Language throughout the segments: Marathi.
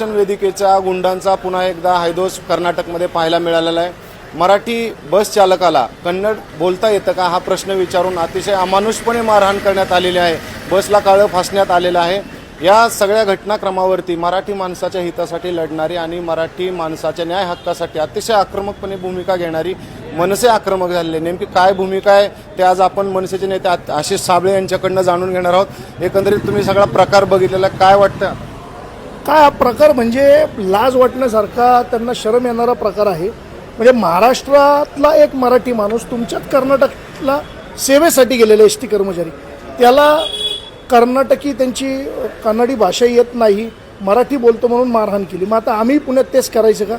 दर्शन वेदिकेच्या गुंडांचा पुन्हा एकदा हैदोस कर्नाटकमध्ये पाहायला मिळालेला आहे. मराठी बस चालकाला कन्नड बोलता येतं का हा प्रश्न विचारून अतिशय अमानुषपणे मारहाण करण्यात आलेली आहे. बसला काळं फासण्यात आलेलं आहे. या सगळ्या घटनाक्रमावरती मराठी माणसाच्या हितासाठी लढणारी आणि मराठी माणसाच्या न्याय हक्कासाठी अतिशय आक्रमकपणे भूमिका घेणारी मनसे आक्रमक झालेले. नेमकी काय भूमिका आहे ते आज आपण मनसेचे नेते आत- आशिष साबळे यांच्याकडनं जाणून घेणार आहोत. एकंदरीत तुम्ही सगळा प्रकार बघितलेला आहे. काय वाटतं? काय हा प्रकार म्हणजे लाज वाटण्यासारखा त्यांना शरम येणारा प्रकार आहे. म्हणजे महाराष्ट्रातला एक मराठी माणूस तुमच्यात कर्नाटकला सेवेसाठी गेलेला एस टी कर्मचारी. त्याला कर्नाटकी त्यांची कन्नडी भाषा येत नाही मराठी बोलतो म्हणून मारहाण केली. मग आता आम्ही पुण्यात तेच करायचं का?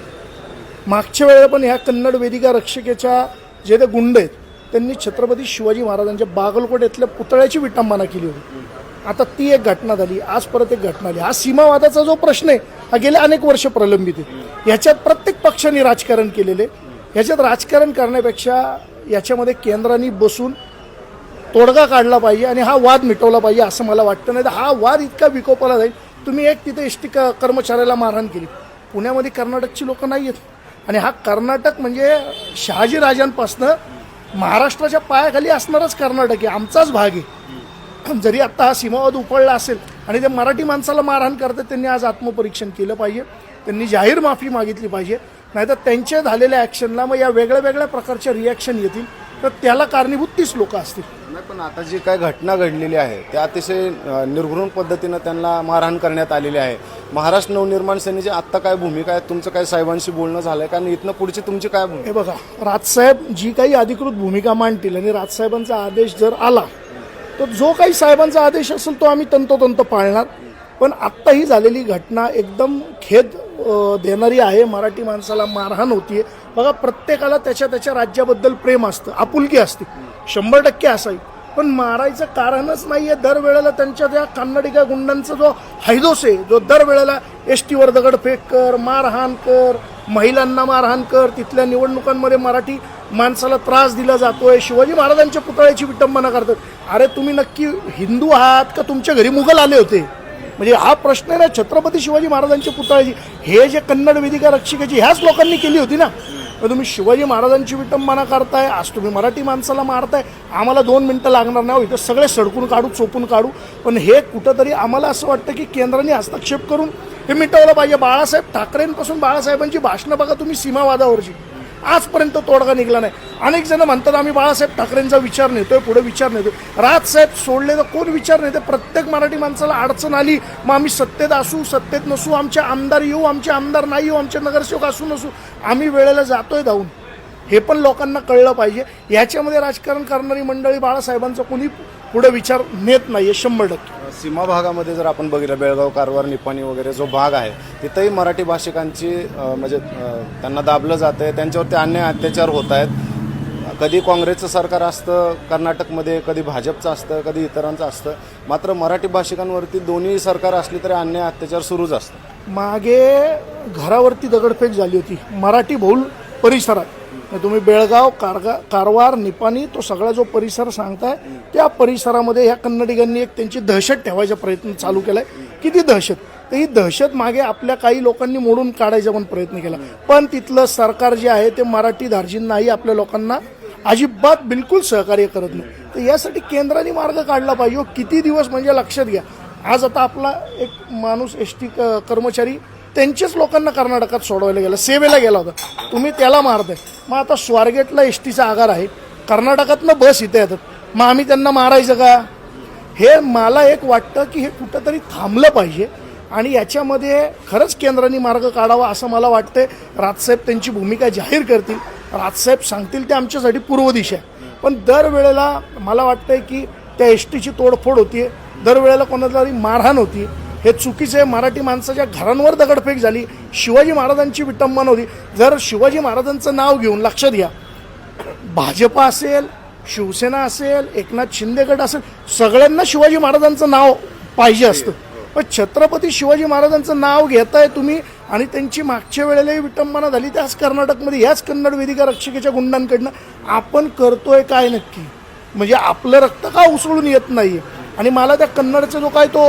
मागच्या वेळेला पण ह्या कन्नड वेदिका रक्षकेच्या जे ते गुंड आहेत त्यांनी छत्रपती शिवाजी महाराजांच्या बागलकोट येथल्या पुतळ्याची विटंबना केली होती. आता ती एक घटना झाली आज परत एक घटना आली. हा सीमावादाचा जो प्रश्न आहे हा गेले अनेक वर्ष प्रलंबित आहे. ह्याच्यात प्रत्येक पक्षाने राजकारण केलेले ह्याच्यात राजकारण करण्यापेक्षा याच्यामध्ये केंद्राने बसून तोडगा काढला पाहिजे आणि हा वाद मिटवला पाहिजे असं मला वाटतं. नाही तर हा वाद इतका विकोपाला जाईल तुम्ही एक तिथे एस टी कर्मचाऱ्याला मारहाण केली. पुण्यामध्ये कर्नाटकची लोक नाही आहेत. आणि हा कर्नाटक म्हणजे शहाजी राजांपासनं महाराष्ट्राच्या पायाखाली असणारच कर्नाटक आहे आमचाच भाग आहे. जरी आत्ता हा सीमावाद उपळला असेल आणि ते मराठी माणसाला मारहाण करतात त्यांनी आज आत्मपरीक्षण केलं पाहिजे. त्यांनी जाहीर माफी मागितली पाहिजे. नाहीतर त्यांच्या झालेल्या ॲक्शनला मग या वेगळ्या वेगळ्या प्रकारच्या रिॲक्शन येतील. तर त्याला कारणीभूत तीच लोक असतील. नाही पण आता जी काय घटना घडलेली आहे त्या अतिशय निर्घृण पद्धतीनं त्यांना मारहाण करण्यात आलेली आहे. महाराष्ट्र नवनिर्माण सेनेची आत्ता काय भूमिका आहे तुमचं काय साहेबांशी बोलणं झालंय कारण इथनं पुढची तुमची काय भूमिका? हे बघा राजसाहेब जी काही अधिकृत भूमिका मांडतील आणि राजसाहेबांचा आदेश जर आला तर जो काही साहेबांचा आदेश असेल तो आम्ही तंतोतंत पाळणार. पण आत्ता ही झालेली घटना एकदम खेद देणारी आहे. मराठी माणसाला मारहाण होतीये. बघा प्रत्येकाला त्याच्या त्याच्या राज्याबद्दल प्रेम असतं आपुलकी असते. शंभर टक्के असावी. पण मारायचं कारणच नाहीये. दरवेळेला त्यांच्या त्या कान्नडिका गुंडांचा जो हैदोस आहे जो दरवेळेला एस टीवर दगडफेक कर मारहाण कर महिलांना मारहाण कर तिथल्या निवडणुकांमध्ये मराठी माणसाला त्रास दिला जातोय. शिवाजी महाराजांच्या पुतळ्याची विटंबना करतात. अरे तुम्ही नक्की हिंदू आहात का तुमच्या घरी मुघल आले होते? म्हणजे हा प्रश्न आहे ना छत्रपती शिवाजी महाराजांची पुतळ्याची. हे जे कन्नड वेदिका रक्षिकेची ह्याच लोकांनी केली होती ना? मग तुम्ही शिवाजी महाराजांची विटंबना करताय आज तुम्ही मराठी माणसाला मारताय. आम्हाला दोन मिनटं लागणार नाही हो, इथं सगळे सडकून काढू चोपून काढू. पण हे कुठंतरी आम्हाला असं वाटतं की केंद्राने हस्तक्षेप करून हे मिटवलं पाहिजे. बाळासाहेब ठाकरेंपासून बाळासाहेबांची भाषणं बघा तुम्ही सीमावादावरची. आजपर्यंत तोडगा निघाला नाही. अनेक जण म्हणतात आम्ही बाळासाहेब ठाकरेंचा विचार नेतोय पुढे विचार नेतोय. राजसाहेब सोडले तर कोण विचार नेते? प्रत्येक मराठी माणसाला अडचण आली मग आम्ही सत्तेत असू सत्तेत नसू आमचे आमदार येऊ आमचे आमदार नाही येऊ आमचे नगरसेवक असू नसू आम्ही वेळेला जातोय धावून. हे पण लोकांना कळलं पाहिजे. याच्यामध्ये राजकारण करणारी मंडळी बाळासाहेबांचा कोणी पुढे विचार नेत नाही आहे शंभर टक्के. सीमा भागामध्ये जर आपण बघितलं बेळगाव कारवार निपाणी वगैरे जो भाग आहे तिथंही मराठी भाषिकांची म्हणजे त्यांना दाबलं जातं आहे त्यांच्यावरती अन्याय अत्याचार होत आहेत. कधी काँग्रेसचं सरकार असतं कर्नाटकमध्ये कधी भाजपचं असतं कधी इतरांचं असतं. मात्र मराठी भाषिकांवरती दोन्ही सरकार असली तरी अन्याय अत्याचार सुरूच असतं मागे घरावरती दगडफेक झाली होती. मराठी बहुल परिसरात. तुम्ही बेळगाव कारगा कारवार निपाणी तो सगळा जो परिसर सांगताय त्या परिसरामध्ये ह्या कन्नडिगांनी एक त्यांची दहशत ठेवायचा प्रयत्न चालू केलाय. किती दहशत? तर ही दहशत मागे आपल्या काही लोकांनी मोडून काढायचा पण प्रयत्न केला. पण तिथलं सरकार जे आहे ते मराठी धार्जींनाही आपल्या लोकांना अजिबात बिलकुल सहकार्य करत नाही. तर यासाठी केंद्राने मार्ग काढला पाहिजे. हो, किती दिवस म्हणजे लक्षात घ्या. आज आता आपला एक माणूस एस टी कर्मचारी त्यांच्याच लोकांना कर्नाटकात सोडवायला गेलं. सेवेला गेला होता. तुम्ही त्याला मारताय मग आता स्वारगेटला एस टीचा आगार आहे. कर्नाटकातनं बस इथे येतात. मग आम्ही त्यांना मारायचं का? हे मला एक वाटतं की हे कुठंतरी थांबलं पाहिजे. आणि याच्यामध्ये खरंच केंद्राने मार्ग काढावा असं मला वाटतंय. राजसाहेब त्यांची भूमिका जाहीर करतील. राजसाहेब सांगतील ते आमच्यासाठी पूर्व दिशा आहे. पण दरवेळेला मला वाटतंय की त्या एस टीची तोडफोड होती दरवेळेला कोणाला तरी मारहाण होती हे चुकीचं आहे मराठी माणसाच्या घरांवर दगडफेक झाली शिवाजी महाराजांची विटंबना होती. जर शिवाजी महाराजांचं नाव घेऊन लक्षात घ्या. भाजपा असेल शिवसेना असेल एकनाथ शिंदे गट असेल सगळ्यांना शिवाजी महाराजांचं नाव पाहिजे असतं. पण छत्रपती शिवाजी महाराजांचं नाव घेताय तुम्ही आणि त्यांची मागच्या वेळेलाही विटंबना झाली त्याच कर्नाटकमध्ये याच कन्नड वेदिका रक्षिकेच्या गुंडांकडनं आपण करतोय काय नक्की? म्हणजे आपलं रक्त का उसळून येत नाही आणि मला त्या कन्नडचा जो काय तो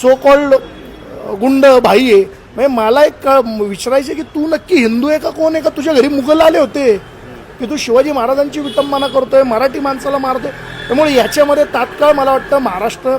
सो कॉल्ड uh, गुंड भाई आहे. म्हणजे मला एक विचारायचं की तू नक्की हिंदू आहे का कोण आहे का? तुझ्या घरी मुघल आले होते. की तू शिवाजी महाराजांची विटंबना करतोय मराठी माणसाला मारतोय. त्यामुळे याच्यामध्ये तात्काळ मला वाटतं महाराष्ट्र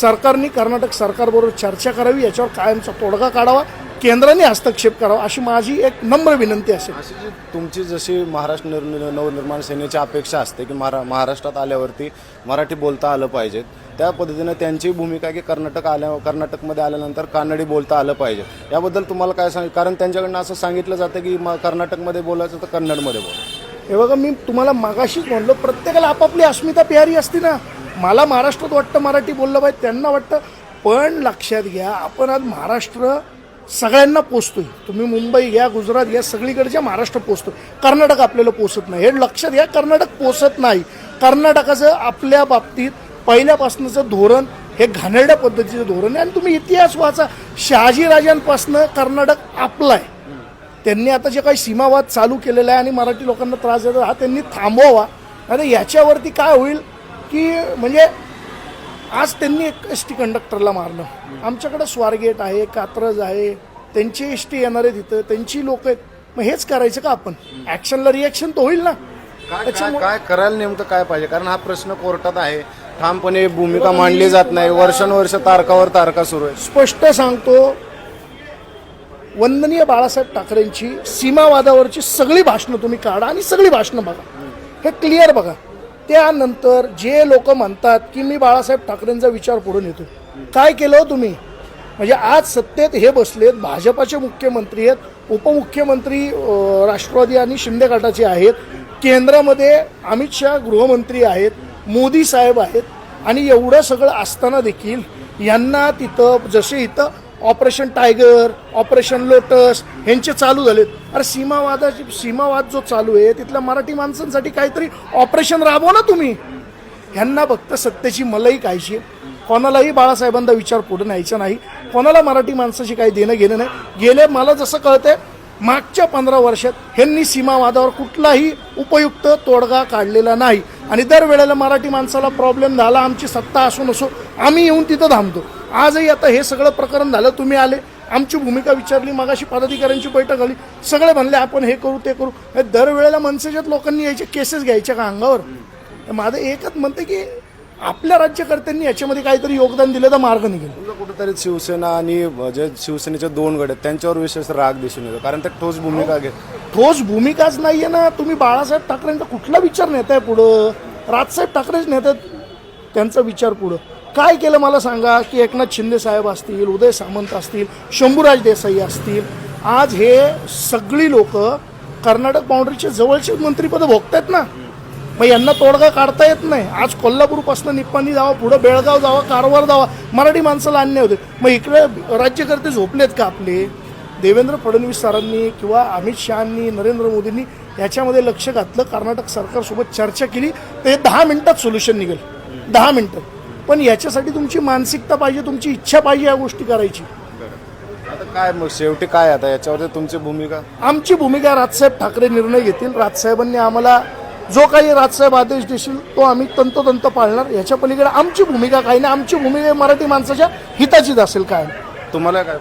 सरकारने कर्नाटक सरकारबरोबर चर्चा करावी याच्यावर कायमचा तोडगा काढावा. केंद्राने हस्तक्षेप करावा अशी माझी एक नम्र विनंती असेल. अशी जी तुमची जशी महाराष्ट्र निर् नवनिर्माण सेनेची अपेक्षा असते की महारा महाराष्ट्रात आल्यावरती मराठी बोलता आलं पाहिजे त्या पद्धतीनं त्यांची भूमिका की कर्नाटक आल्या कर्नाटकमध्ये आल्यानंतर कानडी बोलता आलं पाहिजे. याबद्दल तुम्हाला काय सांग कारण त्यांच्याकडनं असं सांगितलं जातं की म कर्नाटकमध्ये बोलायचं तर कन्नडमध्ये बोला. हे बघा मी तुम्हाला मागाशीच म्हणलो प्रत्येकाला आपापली अस्मिता प्यारी असते ना. मला महाराष्ट्रात वाटतं मराठी बोललं पाहिजे त्यांना वाटतं पण लक्षात घ्या आपण आज महाराष्ट्र सगळ्यांना पोचतोय. तुम्ही मुंबई घ्या गुजरात घ्या सगळीकडच्या महाराष्ट्र पोचतोय. कर्नाटक आपल्याला पोचत नाही. हे लक्षात घ्या कर्नाटक पोचत नाही. कर्नाटकाचं आपल्या बाबतीत पहिल्यापासूनचं धोरण हे घाणेरड्या पद्धतीचं धोरण आहे. आणि तुम्ही इतिहास वाचा. शहाजीराजांपासनं कर्नाटक आपला आहे. त्यांनी आता जे काही सीमावाद चालू केलेला आहे आणि मराठी लोकांना त्रास देतात हा त्यांनी थांबवावा. आणि याच्यावरती काय होईल की म्हणजे आज त्यांनी एक एस टी कंडक्टरला मारलं. आमच्याकडे स्वारगेट आहे कात्रज आहे त्यांची एस टी येणार आहे तिथं त्यांची लोक आहेत. मग हेच करायचं का आपण? ॲक्शनला रिॲक्शन तर होईल ना. काय काय काय करायला नेमकं काय पाहिजे? कारण हा प्रश्न कोर्टात आहे. ठामपणे भूमिका मांडली जात नाही. वर्षानुवर्ष तारकावर तारका सुरू आहे. स्पष्ट सांगतो वंदनीय बाळासाहेब ठाकरेंची सीमावादावरची सगळी भाषणं तुम्ही काढा आणि सगळी भाषणं बघा. हे क्लिअर बघा. त्यानंतर जे लोक म्हणतात की मी बाळासाहेब ठाकरेंचा विचार पुढे येतो. काय केलं हो तुम्ही? म्हणजे आज सत्तेत हे बसलेत भाजपाचे मुख्यमंत्री आहेत उपमुख्यमंत्री राष्ट्रवादी आणि शिंदे गटाचे आहेत केंद्रामध्ये अमित शहा गृहमंत्री आहेत मोदी साहेब आहेत आणि एवढं सगळं असताना देखील यांना तिथं जसे इथं ऑपरेशन टायगर ऑपरेशन लोटस ह्यांचे चालू झालेत. अरे सीमावादाची सीमावाद जो चालू आहे तिथल्या मराठी माणसांसाठी काहीतरी ऑपरेशन राबवा ना तुम्ही. ह्यांना फक्त सत्तेची मलई खायची कोणालाही बाळासाहेबांचा विचार पुढे न्यायचा नाही. कोणाला मराठी माणसाशी काही देणं घेणं नाही. गेले मला जसं कळतंय मागच्या पंधरा वर्षात ह्यांनी सीमावादावर कुठलाही उपयुक्त तोडगा काढलेला नाही. आणि दरवेळेला मराठी माणसाला प्रॉब्लेम झाला आमची सत्ता असो नसो आम्ही येऊन तिथं थांबतो. आजही आता हे सगळं प्रकरण झालं तुम्ही आले आमची भूमिका विचारली मगाशी पदाधिकाऱ्यांची बैठक झाली सगळे म्हणले आपण हे करू ते करू. हे दरवेळेला मनसेच्यात लोकांनी यायचे केसेस घ्यायच्या का अंगावर? माझं एकच म्हणते की आपल्या राज्यकर्त्यांनी याच्यामध्ये काहीतरी योगदान दिलं तर मार्ग निघेल. कुठेतरी शिवसेना आणि जे शिवसेनेचे दोन गट आहेत त्यांच्यावर विशेष राग दिसून येतो. कारण ते ठोस भूमिका घेत ठोस भूमिकाच नाहीये ना. तुम्ही बाळासाहेब ठाकरेंचा कुठला विचार नेताय पुढं? राजसाहेब ठाकरेच नेतात त्यांचा विचार पुढं. काय केलं मला सांगा की एकनाथ शिंदे साहेब असतील उदय सामंत असतील शंभूराज देसाई असतील? आज हे सगळी लोक कर्नाटक बाउंड्रीचे जवळचे मंत्रीपद भोगतायत ना. मग यांना तोडगा काढता येत नाही. आज कोल्हापूरपासून निप्पाणी जावा पुढं बेळगाव जावा कारवार जावा मराठी माणसाला अन्य होते मग इकडे राज्यकर्ते झोपलेत का आपले? देवेंद्र फडणवीस सरांनी किंवा अमित शहानी नरेंद्र मोदींनी याच्यामध्ये लक्ष घातलं कर्नाटक सरकारसोबत चर्चा केली तर हे दहा मिनिटात सोल्युशन निघेल. दहा मिनिटं. पण याच्यासाठी तुमची मानसिकता पाहिजे तुमची इच्छा पाहिजे या गोष्टी करायची. आता काय मग शेवटी काय आता? याच्यावरती तुमची भूमिका? आमची भूमिका राजसाहेब ठाकरे निर्णय घेतील. राजसाहेबांनी आम्हाला जो काही राजसाहेब आदेश देशील तो आम्ही तंतोतंत पाळणार. याच्या पलीकडे आमची भूमिका काही नाही. आमची भूमिका मराठी माणसाच्या हिताचीच असेल काय? तुम्हाला काय?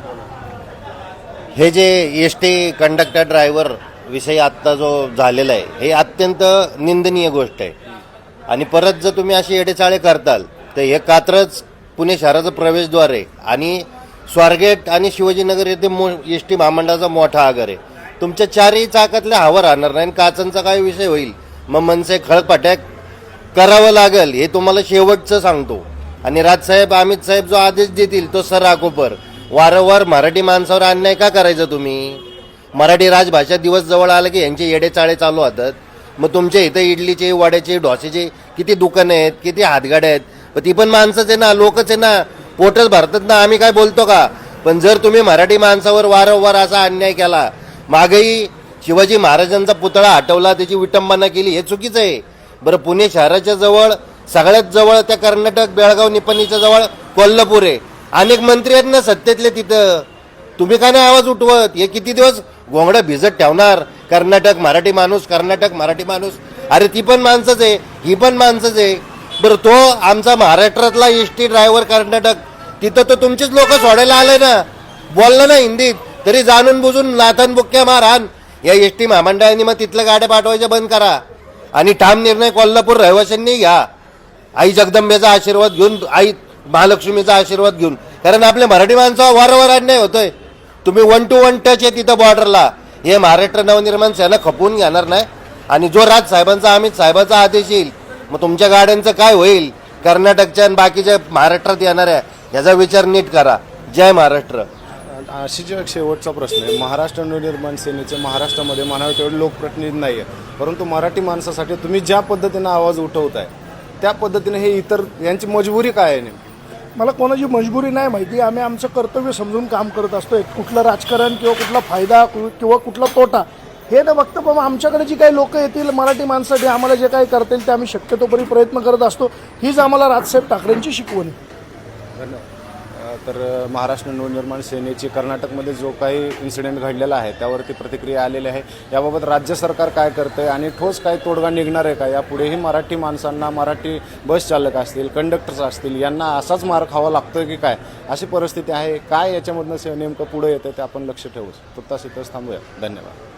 हे जे एस टी कंडक्टर ड्रायव्हर विषयी आत्ता जो झालेला आहे हे अत्यंत निंदनीय गोष्ट आहे. आणि परत जर तुम्ही अशी येडेचाळे करताल तर हे कात्रज पुणे शहराचं प्रवेशद्वार आहे. आणि स्वारगेट आणि शिवाजीनगर येथे मो एस टी महामंडळाचा मोठा आगार आहे. तुमच्या चारही चाकातल्या हवा राहणार नाही आणि काचांचा काय विषय होईल. मग मनसे खळपाट्याक करावं लागेल हे तुम्हाला शेवटचं सांगतो. आणि राजसाहेब अमित साहेब जो आदेश देतील तो सर आकोपर वारंवार मराठी माणसावर अन्याय का करायचं तुम्ही? मराठी राजभाषा दिवस जवळ आला की यांचे येडे चाळे चालू होतात. मग तुमच्या इथं इडलीचे वड्याचे डोसेचे किती दुकानं आहेत किती हातगाड्या आहेत? पण ती पण माणसंच आहे ना लोकच आहे ना पोटच भरतात ना आम्ही काय बोलतो का? पण जर तुम्ही मराठी माणसावर वारंवार असा अन्याय केला मागही शिवाजी महाराजांचा पुतळा हटवला त्याची विटंबना केली हे चुकीचं आहे. बरं पुणे शहराच्या जवळ सगळ्यात जवळ त्या कर्नाटक बेळगाव निपणीच्या जवळ कोल्हापूर आहे. अनेक मंत्री आहेत ना सत्तेतले तिथं. तुम्ही काय नाही आवाज उठवत? हे किती दिवस घोंगडं भिजत ठेवणार? कर्नाटक मराठी माणूस कर्नाटक मराठी माणूस. अरे ती पण माणसंच आहे ही पण माणसंच आहे. बरं तो आमचा महाराष्ट्रातला एस टी ड्रायव्हर कर्नाटक तिथं तर तुमचीच लोक सोडायला आले ना. बोललं ना हिंदीत तरी जाणून बुजून लाथन बुक्क्या मारहाण या एस टी महामंडळाने मग तिथलं गाड्या पाठवायच्या बंद करा. आणि ठाम निर्णय कोल्हापूर रहिवाशांनी घ्या. आई जगदंबेचा आशीर्वाद घेऊन आई महालक्ष्मीचा आशीर्वाद घेऊन. कारण आपल्या मराठी माणसावर वारंवार अन्याय होतोय. तुम्ही वन टू वन टच आहे तिथं बॉर्डरला हे महाराष्ट्र नवनिर्माण सेना खपवून घेणार नाही. आणि जो राज साहेबांचा अमित साहेबाचा आदेश येईल मग तुमच्या गाड्यांचं काय होईल? कर्नाटकच्या आणि बाकीच्या महाराष्ट्रात येणाऱ्या याचा विचार नीट करा. जय महाराष्ट्र. अशी एक शेवटचा प्रश्न आहे. महाराष्ट्र नवनिर्माण सेनेचे महाराष्ट्रामध्ये म्हणावे तेवढे लोकप्रतिनिधी नाही आहेत परंतु मराठी माणसासाठी तुम्ही ज्या पद्धतीनं आवाज उठवताय त्या पद्धतीने हे इतर यांची मजबुरी काय आहे नेमकी? मला कोणाची मजबुरी नाही माहिती. आम्ही आमचं कर्तव्य समजून काम करत असतो. कुठलं राजकारण किंवा कुठला फायदा कु- किंवा कुठला तोटा हे न बघता बाबा आमच्याकडे जी काही लोक येतील मराठी माणसाठी आम्हाला जे काही करता येईल ते आम्ही शक्यतोपरी प्रयत्न करत असतो. हीच आम्हाला राजसाहेब ठाकरेंची शिकवण धन्यवाद. तर महाराष्ट्र नवनिर्माण सेनेची कर्नाटकमध्ये जो काही इन्सिडेंट घडलेला आहे त्यावरती प्रतिक्रिया आलेली आहे. याबाबत राज्य सरकार काय करतंय आणि ठोस काय तोडगा निघणार आहे का? यापुढेही मराठी माणसांना मराठी बस चालक असतील कंडक्टर्स असतील यांना असाच मार खावा लागतोय की काय? अशी परिस्थिती आहे. काय याच्यामधनं से- नेमकं पुढे येतं ते आपण लक्ष ठेवू. तत्ताच इथंच थांबूया. धन्यवाद.